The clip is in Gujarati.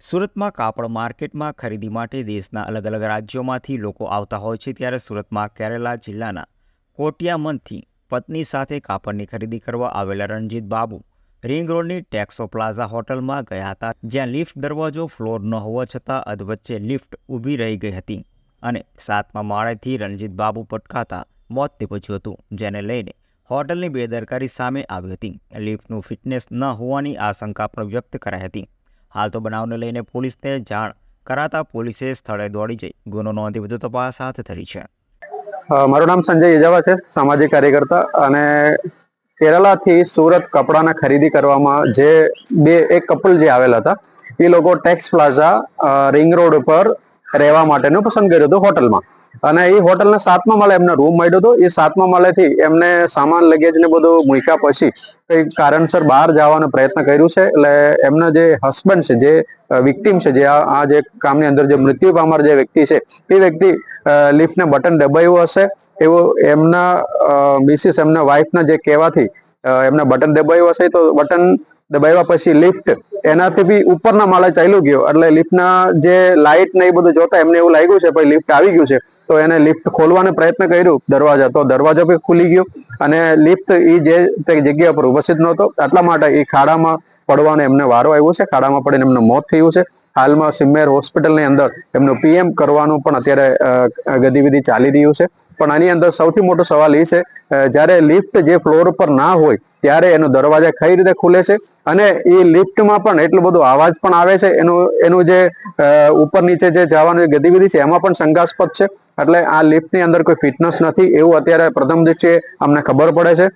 સુરતમાં કાપડ માર્કેટમાં ખરીદી માટે દેશના અલગ અલગ રાજ્યોમાંથી લોકો આવતા હોય છે ત્યારે સુરતમાં કેરલા જિલ્લાના કોટિયામનથી પત્ની સાથે કાપડની ખરીદી કરવા આવેલા રણજીત બાબુ રિંગ રોડની ટેક્સો પ્લાઝા હોટલમાં ગયા હતા, જ્યાં લિફ્ટ દરવાજો ફ્લોર ન હોવા છતાં અધવચ્ચે લિફ્ટ ઊભી રહી ગઈ હતી અને સાતમા માળેથી રણજીત બાબુ પટકાતા મોત નીપજ્યું હતું, જેને લઈને હોટલની બેદરકારી સામે આવી હતી. લિફ્ટનું ફિટનેસ ન હોવાની આશંકા પણ વ્યક્ત કરાઈ હતી. હાલ તો બનાવને લઈને પોલીસને જાણ કરાતા પોલીસે સ્થળે દોડી જઈ. ગુનો નોંધી વધુ તપાસ હાથ ધરી છે. મારું નામ સંજય ઇજાવા છે, સામાજિક કાર્યકર્તા અને કેરલાથી સુરત કપડાના ખરીદી કરવામાં જે બે, એક કપલ જે આવેલા હતા, એ લોકો ટેક્સ પ્લાઝા રિંગ રોડ ઉપર રહેવા માટેનું પસંદ કર્યું હતું હોટલમાં. અને એ હોટલના સાતમા માળે એમને રૂમ મળ્યો હતો. એ સાતમા માળેથી એમને સામાન લગેજ ને બધું મૂક્યા પછી કંઈક કારણસર બહાર જવાનો પ્રયત્ન કર્યું છે. એટલે એમના જે હસબન્ડ છે, જે વિક્ટીમ છે, જે આ જે કામની અંદર જે મૃત્યુ પામર જે વ્યક્તિ છે, એ વ્યક્તિ લિફ્ટને બટન દબાવ્યું હશે. એવું એમના મિસિસ એમના વાઇફના જે કહેવાથી એમને બટન દબાવ્યું હશે. તો બટન દબાવ્યા પછી લિફ્ટ એનાથી બી ઉપરના માળે ચાલ્યું ગયો. એટલે લિફ્ટના જે લાઇટ ને એ બધું જોતા એમને એવું લાગ્યું છે પછી લિફ્ટ આવી ગયું છે. તો એને લિફ્ટ ખોલવાનો પ્રયત્ન કર્યું દરવાજા. તો દરવાજો બી ખુલી ગયો અને લિફ્ટ એ જે તે જગ્યા પર ઉપસ્થિત નહોતો. એટલા માટે એ ખાડામાં પડવાનો એમને વારો આવ્યો છે. ખાડામાં પડીને એમનું મોત થયું છે. હાલમાં સિમ્મેર હોસ્પિટલની અંદર એમનું પીએમ કરવાનું પણ અત્યારે ગતિવિધિ ચાલી રહ્યું છે. પણ આની અંદર સૌથી મોટો સવાલ એ છે જ્યારે લિફ્ટ જે ફ્લોર પર ના હોય, ત્યારે એનો દરવાજા કઈ રીતે ખુલે છે? અને એ લિફ્ટમાં પણ એટલો બધો અવાજ પણ આવે છે, એનું એનું જે ઉપર નીચે જે જવાનું ગતિવિધિ છે, એમાં પણ શંકાસ્પદ છે. એટલે આ લિફ્ટની અંદર કોઈ ફિટનેસ નથી એવું અત્યારે પ્રથમ છે અમને ખબર પડે છે.